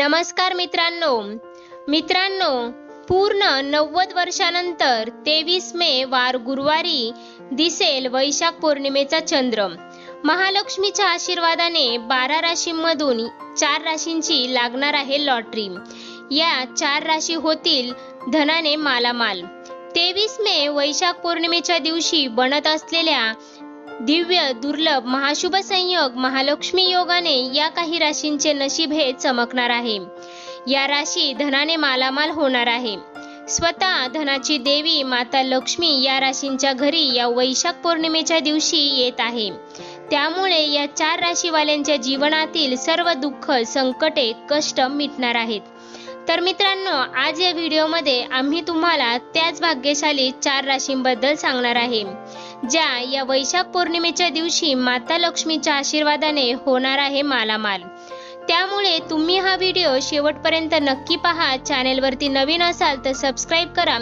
नमस्कार मित्रांनो. मित्रांनो पूर्ण नव्वद वर्षानंतर तेवीस मे वार गुरुवारी दिसेल वैशाख पौर्णिमेचा चंद्र. महालक्ष्मीच्या आशीर्वादाने बारा राशींमधून चार राशींची लागणार आहे लॉटरी. या चार राशी होतील धनाने मालामाल. तेवीस मे वैशाख पौर्णिमेच्या दिवशी बनत असलेल्या दिव्य दुर्लभ महाशुभ संयोग महालक्ष्मी योगाने या काही राशींचे नशीब हे चमकणार आहे. या राशी धनाने मालामाल होणार आहे. स्वतः धनाची देवी माता लक्ष्मी या राशींच्या घरी या वैशाख पौर्णिमेच्या दिवशी येत आहे. त्यामुळे या चार राशीवाल्यांच्या जीवनातील सर्व दुःख संकटे कष्ट मिटणार आहेत. तर मित्रांनो आज या व्हिडिओमध्ये आम्ही तुम्हाला त्याच भाग्यशाली चार राशींबद्दल सांगणार आहे. ज्या या वैशाख पौर्णिमेच्या दिवशी माता लक्ष्मीच्या आशीर्वादाने होणार आहे मालामाल. त्यामुळे तुम्ही हा व्हिडिओ शेवटपर्यंत नक्की पहा. चॅनेलवरती नवीन असाल तर सबस्क्राईब करा.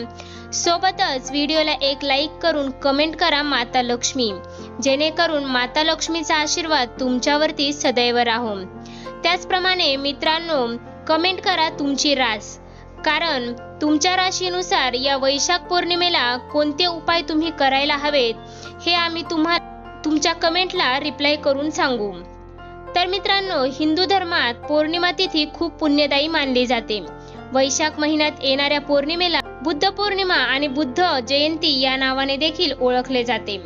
सोबतच व्हिडिओला एक लाईक करून कमेंट करा माता लक्ष्मी. जेणेकरून माता लक्ष्मीचा आशीर्वाद तुमच्यावरती सदैव राहो. त्याचप्रमाणे मित्रांनो कमेंट करा तुमची रास. कारण तुमच्या राशीनुसार या वैशाख पौर्णिमेला कोणते उपाय तुम्ही करायला हवेत हे आम्ही तुम्हा तुमच्या कमेंटला रिप्लाय करून सांगू. तर मित्रांनो हिंदू धर्मात पौर्णिमा तिथी खूप पुण्यदायी मानली जाते. वैशाख महिन्यात येणाऱ्या पौर्णिमेला बुद्ध पौर्णिमा आणि बुद्ध जयंती या नावाने देखील ओळखले जाते.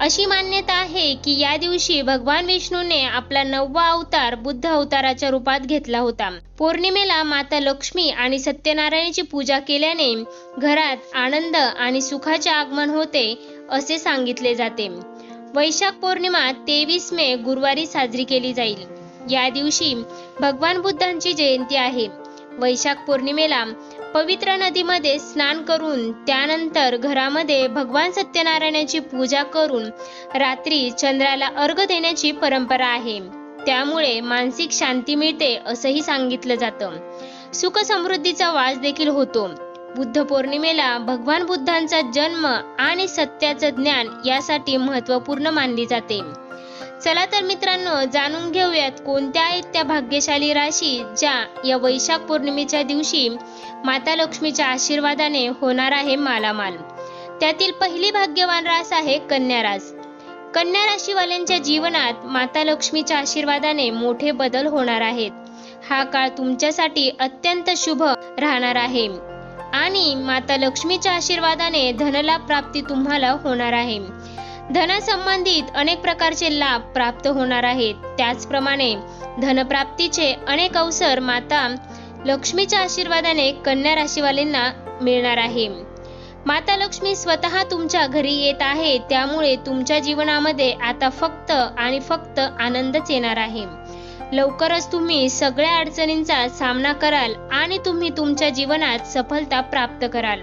अशी मान्यता आहे की या दिवशी भगवान विष्णूने आपला नववा अवतार बुद्ध अवताराच्या रूपात घेतला होता. पौर्णिमेला माता लक्ष्मी आणि सत्यनारायणाची पूजा केल्याने घरात आनंद आणि सुखाचे आगमन होते असे सांगितले जाते. वैशाख पौर्णिमा तेवीस मे गुरुवारी साजरी केली जाईल. या दिवशी भगवान बुद्धांची जयंती आहे. वैशाख पौर्णिमेला पवित्र नदीमध्ये स्नान करून त्यानंतर घरामध्ये भगवान सत्यनारायणाची पूजा करून रात्री चंद्राला अर्घ देण्याची परंपरा आहे. त्यामुळे मानसिक शांती मिळते असंही सांगितलं जातं. सुख समृद्धीचा वास देखील होतो. बुद्ध पौर्णिमेला भगवान बुद्धांचा जन्म आणि सत्याचं ज्ञान यासाठी महत्त्वपूर्ण मानली जाते. चला तर मित्रांनो जाणून घेऊयात कोणत्या आहेत त्या भाग्यशाली राशी ज्या या वैशाख पौर्णिमेच्या दिवशी माता लक्ष्मीच्या आशीर्वादाने होणार आहे मालामाल. त्यातील पहिली भाग्यवान रास आहे कन्या रास. कन्या राशीवाल्यांच्या जीवनात माता लक्ष्मीच्या आशीर्वादाने मोठे बदल होणार आहेत. हा काळ तुमच्यासाठी अत्यंत शुभ राहणार आहे. आणि माता लक्ष्मीच्या आशीर्वादाने धनलाभ प्राप्ती तुम्हाला होणार आहे. धनासंबंधित अनेक प्रकारचे लाभ प्राप्त होणार आहेत. त्याचप्रमाणे धनप्राप्तीचे अनेक अवसर माता लक्ष्मीच्या आशीर्वादाने कन्या राशीवाल्यांना मिळणार आहे. माता लक्ष्मी स्वतः तुमच्या घरी येत आहे त्यामुळे तुमच्या जीवनामध्ये आता फक्त आणि फक्त आनंदच येणार आहे. लवकरच तुम्ही सगळ्या अडचणींचा सामना कराल आणि तुम्ही तुमच्या जीवनात सफलता प्राप्त कराल.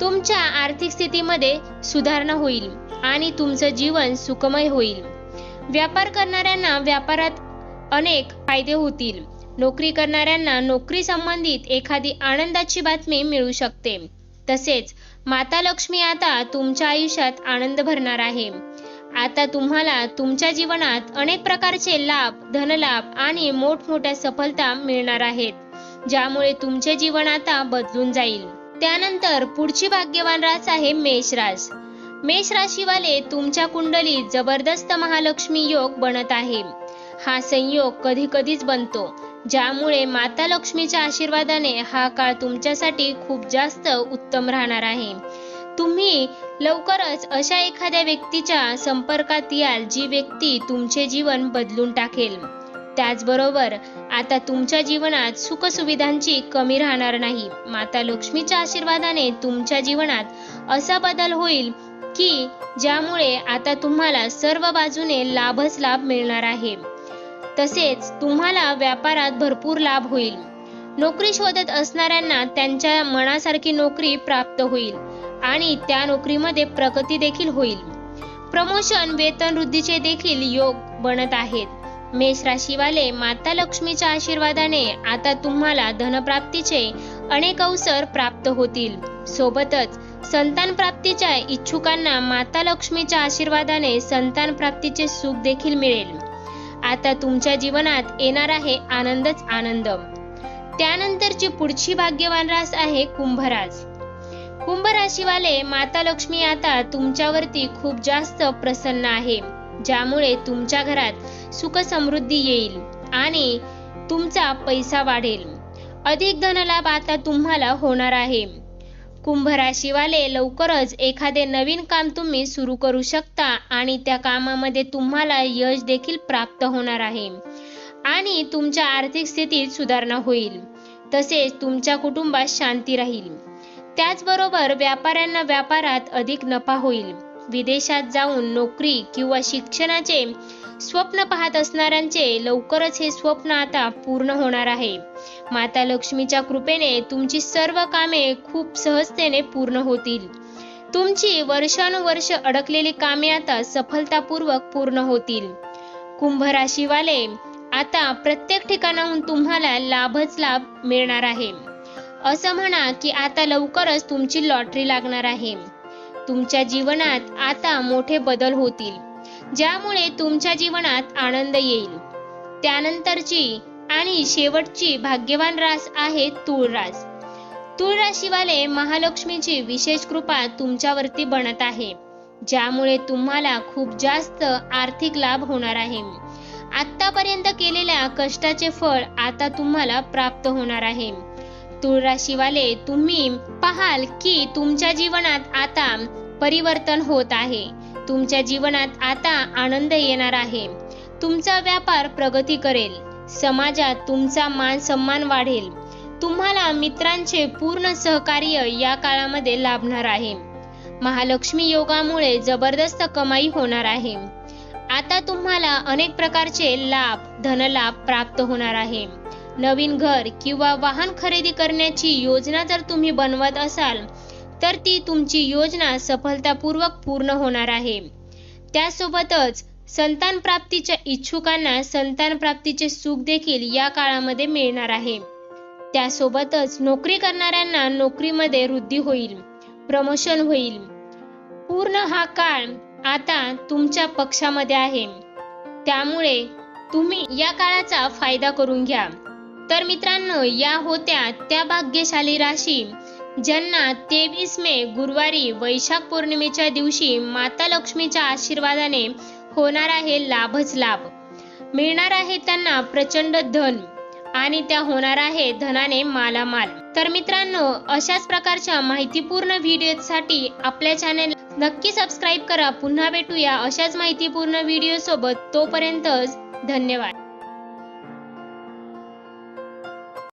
तुमच्या आर्थिक स्थितीमध्ये सुधारणा होईल आणि तुमचं जीवन सुखमय होईल. व्यापार करणाऱ्यांना व्यापारात अनेक फायदे होतील. नोकरी करणाऱ्यांना नोकरी संबंधित एखादी आनंदाची बातमी मिळू शकते. तसेच माता लक्ष्मी आता तुमच्या आयुष्यात आनंद भरणार आहे. आता तुम्हाला तुमच्या जीवनात अनेक प्रकारचे लाभ धनलाभ आणि मोठमोठ्या सफलता मिळणार आहेत ज्यामुळे तुमचे जीवन आता बदलून जाईल. त्यानंतर पुढची भाग्यवान रास आहे मेष रास मेष राशीवाले तुमच्या कुंडलीत जबरदस्त महालक्ष्मी योग बनत आहे. हा संयोग कधी कधीच बनतो. ज्यामुळे माता लक्ष्मीच्या आशीर्वादाने हा काळ तुमच्यासाठी खूप जास्त उत्तम राहणार आहे. तुम्ही लवकरच अशा एखाद्या व्यक्तीच्या संपर्कात याल जी व्यक्ती तुमचे जीवन बदलून टाकेल. त्याचबरोबर आता तुमच्या जीवनात सुखसुविधांची कमी राहणार नाही. माता लक्ष्मीच्या आशीर्वादाने तुमच्या जीवनात असा बदल होईल की ज्यामुळे आता तुम्हाला सर्व बाजूने लाभच लाभ मिळणार आहे. तसेच तुम्हाला व्यापारात भरपूर लाभ होईल. नोकरी शोधत असणाऱ्यांना त्यांच्या मनासारखी नोकरी प्राप्त होईल आणि त्या नोकरीमध्ये प्रगती देखील होईल. प्रमोशन वेतन वृद्धीचे देखील योग बनत आहेत. मेष राशीवाले माता लक्ष्मीच्या आशीर्वादाने आता तुम्हाला धनप्राप्तीचे अनेक अवसर प्राप्त होतील. सोबतच संतान प्राप्तीच्या इच्छुकांना माता लक्ष्मीच्या आशीर्वादाने संतान प्राप्तीचे सुख देखील मिळेल. आता तुमच्या जीवनात येणार आहे आनंदच आनंद त्यानंतरची पुढची भाग्यवान रास आहे कुंभरास कुंभ राशीवाले माता लक्ष्मी आता तुमच्यावरती खूप जास्त प्रसन्न आहे. ज्यामुळे तुमच्या घरात सुख समृद्धी येईल आणि तुमचा पैसा वाढेल. अधिक धनलाभ आता तुम्हाला होणार आहे. कुंभ राशीवाले लवकरच एखादे नवीन काम तुम्ही सुरू करू शकता आणि त्या कामामध्ये तुम्हाला यश देखील प्राप्त होणार आहे. आणि तुमच्या आर्थिक स्थितीत सुधारणा होईल. तसेच तुमच्या कुटुंबात शांती राहील. त्याचबरोबर व्यापाऱ्यांना व्यापारात अधिक नफा होईल. विदेशात जाऊन नोकरी किंवा शिक्षणाचे स्वप्न पाहत असणाऱ्यांचे लवकरच हे स्वप्न आता पूर्ण होणार आहे. माता लक्ष्मीच्या कृपेने तुमची सर्व कामे खूप सहजतेने पूर्ण होतील. तुमची वर्षानुवर्ष अडकलेली कामे आता सफलतापूर्वक पूर्ण होतील. कुंभ राशीवाले आता प्रत्येक ठिकाणाहून तुम्हाला लाभच लाभ मिळणार आहे. असं म्हणा की आता लवकरच तुमची लॉटरी लागणार आहे. तुमच्या जीवनात आता मोठे बदल होतील ज्यामुळे तुमच्या जीवनात आनंद येईल. त्यानंतरची आणि शेवटची भाग्यवान रास आहे तुळरास रास राशीवाले महालक्ष्मीची विशेष कृपा तुमच्यावरती बनत आहे ज्यामुळे तुम्हाला खूप जास्त आर्थिक लाभ होणार आहे. आतापर्यंत केलेल्या कष्टाचे फळ आता तुम्हाला प्राप्त होणार आहे. तूळ राशीवाले तुम्ही पाहाल की तुमच्या जीवनात आता परिवर्तन होत आहे. तुमच्या जीवनात आता आनंद येणार आहे. तुमचा व्यापार प्रगती करेल. समाजात तुमचा मान सन्मान वाढेल. तुम्हाला मित्रांचे पूर्ण सहकार्य या काळामध्ये लाभणार आहे. महालक्ष्मी योगामुळे जबरदस्त कमाई होणार आहे. आता तुम्हाला अनेक प्रकारचे लाभ धनलाभ प्राप्त होणार आहे. नवीन घर किंवा वाहन खरेदी करण्याची योजना जर तुम्ही बनवत असाल तर ती तुमची योजना सफलतापूर्वक पूर्ण होणार आहे. त्यासोबतच संतान प्राप्तीच्या इच्छुकांना संतान प्राप्तीचे सुख देखील या काळामध्ये मिळणार आहे. त्यासोबतच नोकरी करणाऱ्यांना नोकरीमध्ये वृद्धी होईल प्रमोशन होईल. पूर्ण हा काळ आता तुमच्या पक्षामध्ये आहे. त्यामुळे तुम्ही या काळाचा फायदा करून घ्या. तर मित्रांनो या होत्या त्या भाग्यशाली राशी ज्यांना तेवीस मे गुरुवारी वैशाख पौर्णिमेच्या दिवशी माता लक्ष्मीच्या आशीर्वादाने होणार आहे लाभच लाभ. मिळणार आहे त्यांना प्रचंड धन आणि त्या होणार आहे धनाने मालामाल. तर मित्रांनो अशाच प्रकारच्या माहितीपूर्ण व्हिडिओसाठी आपल्या चॅनेल नक्की सबस्क्राईब करा. पुन्हा भेटूया अशाच माहितीपूर्ण व्हिडिओ सोबत तोपर्यंत धन्यवाद.